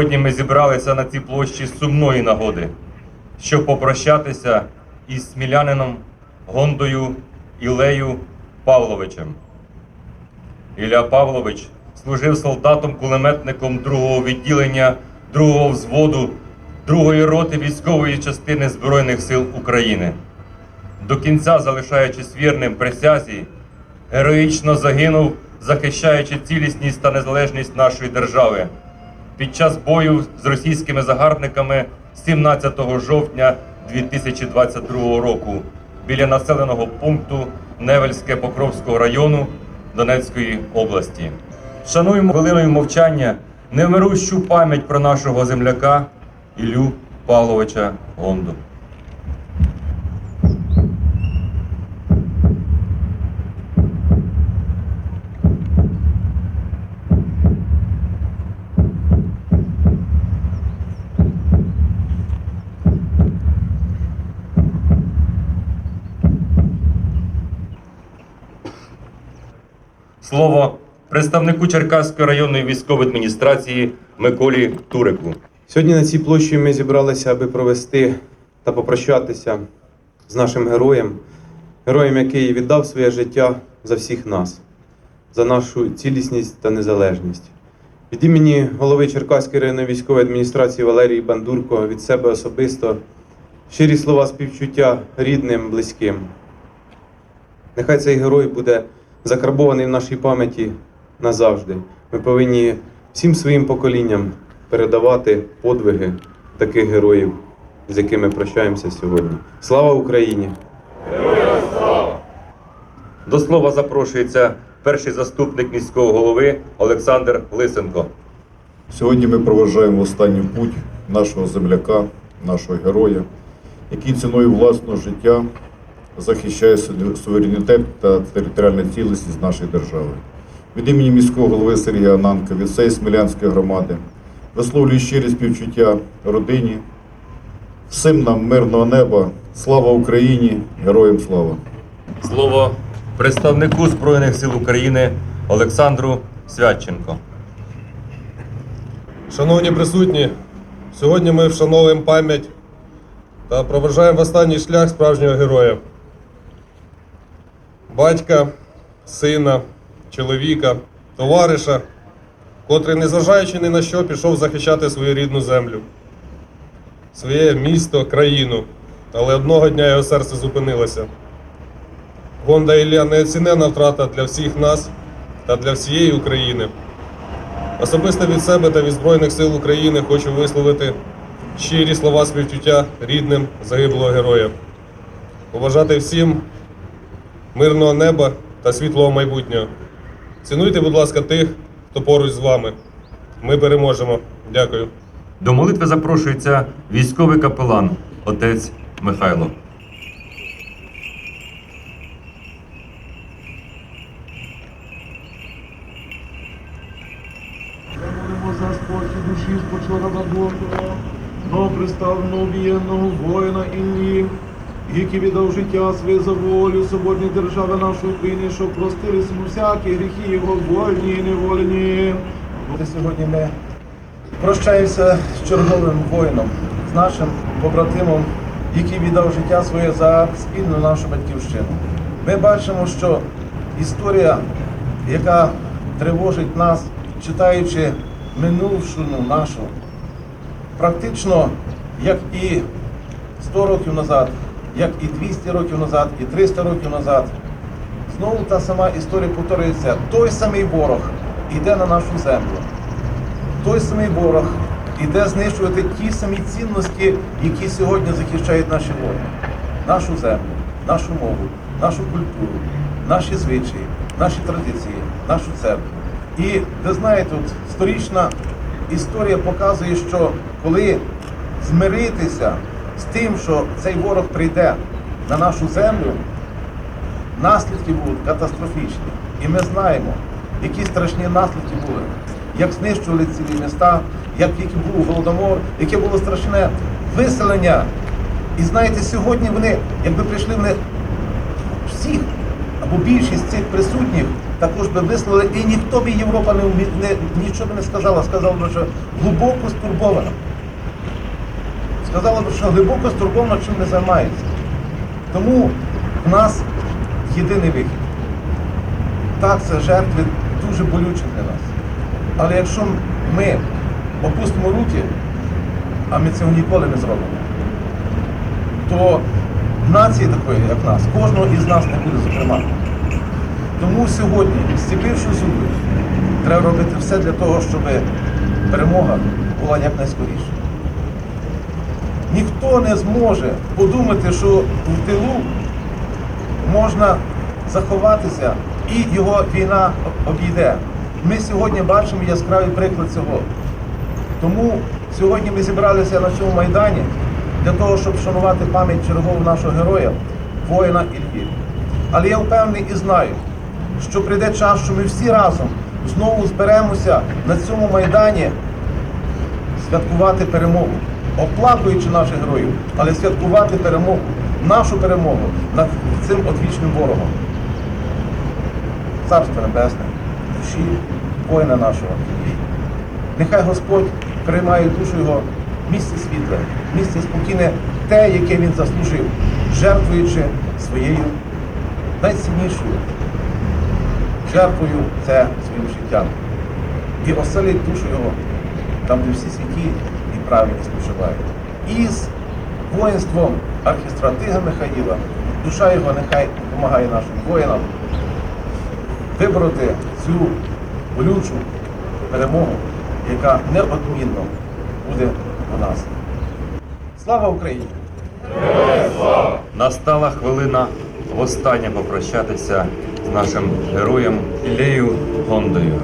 Сьогодні ми зібралися на цій площі сумної нагоди, щоб попрощатися із смілянином Гондою Ілею Павловичем. Ілля Павлович служив солдатом-кулеметником 2-го відділення 2-го взводу 2-ї роти військової частини Збройних сил України. До кінця залишаючись вірним присязі, героїчно загинув, захищаючи цілісність та незалежність нашої держави під час бою з російськими загарбниками 17 жовтня 2022 року біля населеного пункту Невельське Покровського району Донецької області. Шануємо хвилиною мовчання невмирущу пам'ять про нашого земляка Ілю Павловича Гонду. Слово представнику Черкаської районної військової адміністрації Миколі Турику. Сьогодні на цій площі ми зібралися, аби провести та попрощатися з нашим героєм, героєм, який віддав своє життя за всіх нас, за нашу цілісність та незалежність. Від імені голови Черкаської районної військової адміністрації Валерії Бандурко від себе особисто щирі слова співчуття рідним, близьким. Нехай цей герой буде закарбований в нашій пам'яті назавжди. Ми повинні всім своїм поколінням передавати подвиги таких героїв, з якими прощаємося сьогодні. Слава Україні! До слова запрошується перший заступник міського голови Олександр Лисенко. Сьогодні ми проважаємо в останню путь нашого земляка, нашого героя, який ціною власного життя захищає суверенітет та територіальну цілісність нашої держави. Від імені міського голови Сергія Ананка, від всієї Смілянської громади, висловлюю щирі співчуття родині, всім нам мирного неба, слава Україні, героям слава! Слово представнику Збройних сил України Олександру Святченко. Шановні присутні, сьогодні ми вшановуємо пам'ять та проважаємо в останній шлях справжнього героя. Батька, сина, чоловіка, товариша, котрий, незважаючи ні на що, пішов захищати свою рідну землю, своє місто, країну. Але одного дня його серце зупинилося. Гонда Ілля неоцінена втрата для всіх нас та для всієї України. Особисто від себе та від Збройних сил України хочу висловити щирі слова співчуття рідним загиблого героя. Побажати всім мирного неба та світлого майбутнього. Цінуйте, будь ласка, тих, хто поруч з вами. Ми переможемо. Дякую. До молитви запрошується військовий капелан отець Михайло. За спокій душі спочора Божого, но приставно об'єднаного воїна Іллі, який віддав життя своє за волю свободні держави нашої України, щоб простились йому всякі гріхи його вольні і невольні. Сьогодні ми прощаємося з черговим воїном, з нашим побратимом, який віддав життя своє за спільну нашу батьківщину. Ми бачимо, що історія, яка тривожить нас, читаючи минувшину нашу, практично як і 100 років назад, як і 200 років назад, і 300 років назад, знову та сама історія повторюється. Той самий ворог йде на нашу землю. Той самий ворог іде знищувати ті самі цінності, які сьогодні захищають наші воїни. Нашу землю, нашу мову, нашу культуру, наші звичаї, наші традиції, нашу церкву. І ви знаєте, от сторічна історія показує, що коли змиритися з тим, що цей ворог прийде на нашу землю, наслідки будуть катастрофічні. І ми знаємо, які страшні наслідки були, як знищували цілі міста, як був голодомор, яке було страшне виселення. І знаєте, сьогодні вони, якби прийшли вони всіх або більшість цих присутніх, також би висловили, і ніхто би Європа не, не нічого не сказала, б, що глибоко стурбована. Сказала що глибоко стурбована, чим не займається. Тому в нас єдиний вихід. Так, це жертви дуже болючі для нас. Але якщо ми опустимо руки, а ми цього ніколи не зробимо, то нації такої, як нас, кожного із нас не буде зокрема. Тому сьогодні, зціпивши зуби, треба робити все для того, щоб перемога була якнайскоріше. Ніхто не зможе подумати, що в тилу можна заховатися і його війна обійде. Ми сьогодні бачимо яскравий приклад цього. Тому сьогодні ми зібралися на цьому майдані для того, щоб вшанувати пам'ять чергового нашого героя, воїна Ільї. Але я впевнений і знаю, що прийде час, що ми всі разом знову зберемося на цьому майдані святкувати перемогу, оплакуючи наших героїв, але святкувати перемогу, нашу перемогу над цим одвічним ворогом. Царство Небесне, душі воїна нашого. Нехай Господь приймає душу його в місці світле, в місці спокійне, те, яке він заслужив, жертвуючи своєю найціннішою жертвою це своїм життям. І оселить душу його там, де всі святі і праведні спочивають. І воїнством архістратига Михаїла, душа його нехай допомагає нашим воїнам вибороти цю болючу перемогу, яка неодмінно буде у нас. Слава Україні! Настала хвилина востаннє попрощатися з нашим героєм Ілею Гондою.